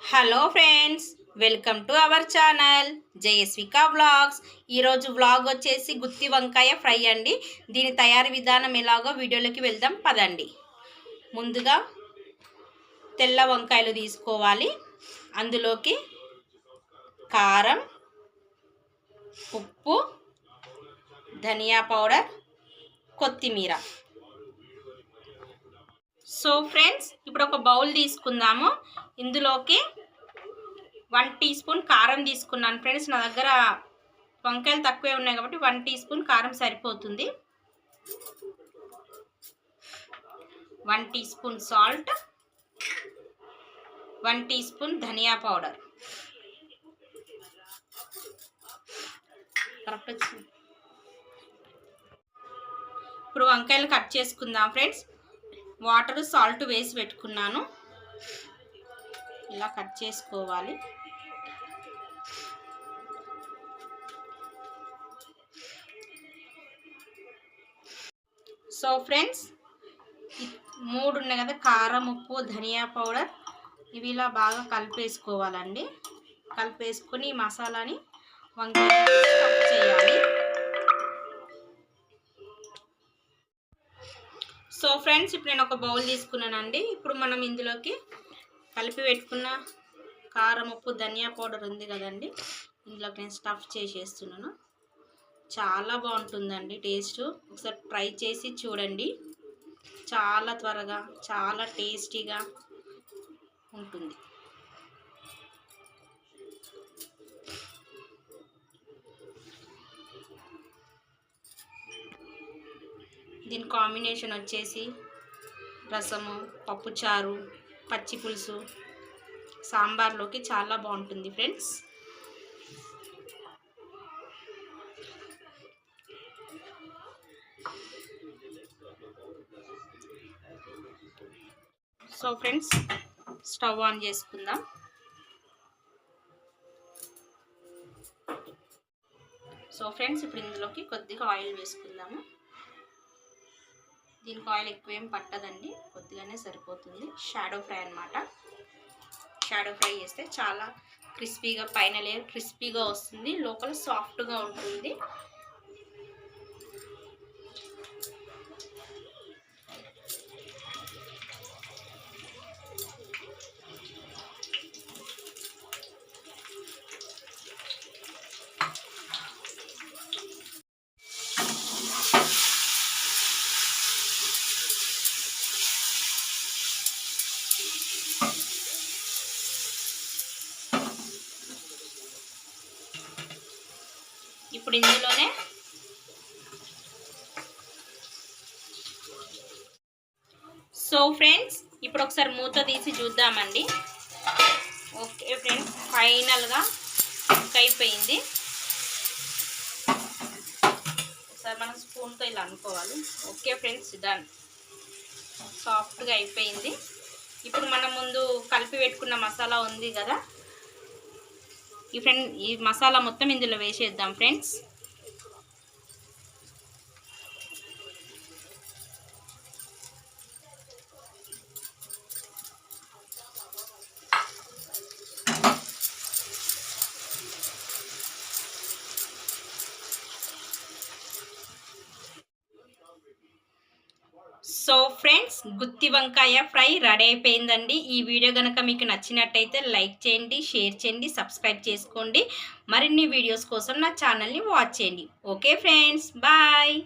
Hello friends welcome to our channel Jayaswika vlogs. ఈరోజు vlog వచ్చేసి గుత్తి వంకాయ ఫ్రై అండి. దీని తయారీ విధానం ఎలాగో వీడియోలోకి వెళ్దాం పదండి. ముందుగా తెల్ల వంకాయలు తీసుకోవాలి. అందులోకి కారం ఉప్పు ధనియా పౌడర్ కొత్తిమీర. సో ఫ్రెండ్స్ ఇప్పుడు ఒక బౌల్ తీసుకుందాము. ఇందులోకి వన్ టీ స్పూన్ కారం తీసుకున్నాను. ఫ్రెండ్స్ నా దగ్గర వంకాయలు తక్కువే ఉన్నాయి కాబట్టి వన్ టీ స్పూన్ కారం సరిపోతుంది. One teaspoon salt. One teaspoon ధనియా పౌడర్. కరెక్ట్ వచ్చింది. ఇప్పుడు వంకాయలు కట్ చేసుకుందాం ఫ్రెండ్స్. వాటర్ సాల్ట్ వేసి పెట్టుకున్నాను. ఇలా కట్ చేసుకోవాలి. సో ఫ్రెండ్స్ మూడు ఉన్నాయి కదా కారం ఉప్పు ధనియా పౌడర్. ఇవి ఇలా బాగా కలిపేసుకోవాలండి. కలిపేసుకొని మసాలాని వంకాయ చేయాలి. సో ఫ్రెండ్స్ ఇప్పుడు నేను ఒక బౌల్ తీసుకున్నానండి. ఇప్పుడు మనం ఇందులోకి కలిపి పెట్టుకున్న కారం ఉప్పు ధనియా పౌడర్ ఉంది కదండి. ఇందులోకి నేను స్టఫ్ చేసేస్తున్నాను. చాలా బాగుంటుందండి టేస్ట్. ఒకసారి ట్రై చేసి చూడండి. చాలా త్వరగా చాలా టేస్టీగా ఉంటుంది. దీని కాంబినేషన్ వచ్చేసి రసము పప్పుచారు పచ్చి పులుసు సాంబార్లోకి చాలా బాగుంటుంది friends. So friends stove on చేసుకుందాం. సో ఫ్రెండ్స్ ఇప్పుడు ఇందులోకి కొద్దిగా ఆయిల్ వేసుకుందాము. దీనికి ఆయిల్ ఎక్కువ ఏం పట్టదండి కొద్దిగానే సరిపోతుంది. షాడో ఫ్రై అనమాట షాడో ఫ్రై చేస్తే చాలా క్రిస్పీగా పైన లేయర్ క్రిస్పీగా వస్తుంది. లోపల సాఫ్ట్గా ఉంటుంది. ఇప్పుడు ఇందులోనే సో ఫ్రెండ్స్ ఇప్పుడు ఒకసారి మూత తీసి చూద్దామండి. ఓకే ఫ్రెండ్స్ ఫైనల్గా కుక్ అయిపోయింది ఒకసారి మనం స్పూన్తో ఇలా అనుకోవాలి. Okay friends done. సాఫ్ట్గా అయిపోయింది. ఇప్పుడు మనం ముందు కలిపి పెట్టుకున్న మసాలా ఉంది కదా. ఈ ఫ్రెండ్ ఈ మసాలా మొత్తం ఇందులో వేసేద్దాం ఫ్రెండ్స్. సో ఫ్రెండ్స్ గుత్తి వంకాయ ఫ్రై రెడీ అయిపోయిందండి. ఈ వీడియో కనుక మీకు నచ్చినట్టయితే లైక్ చేయండి షేర్ చేయండి సబ్స్క్రైబ్ చేసుకోండి. మరిన్ని వీడియోస్ కోసం నా ఛానల్ని వాచ్ చేయండి. Okay friends bye.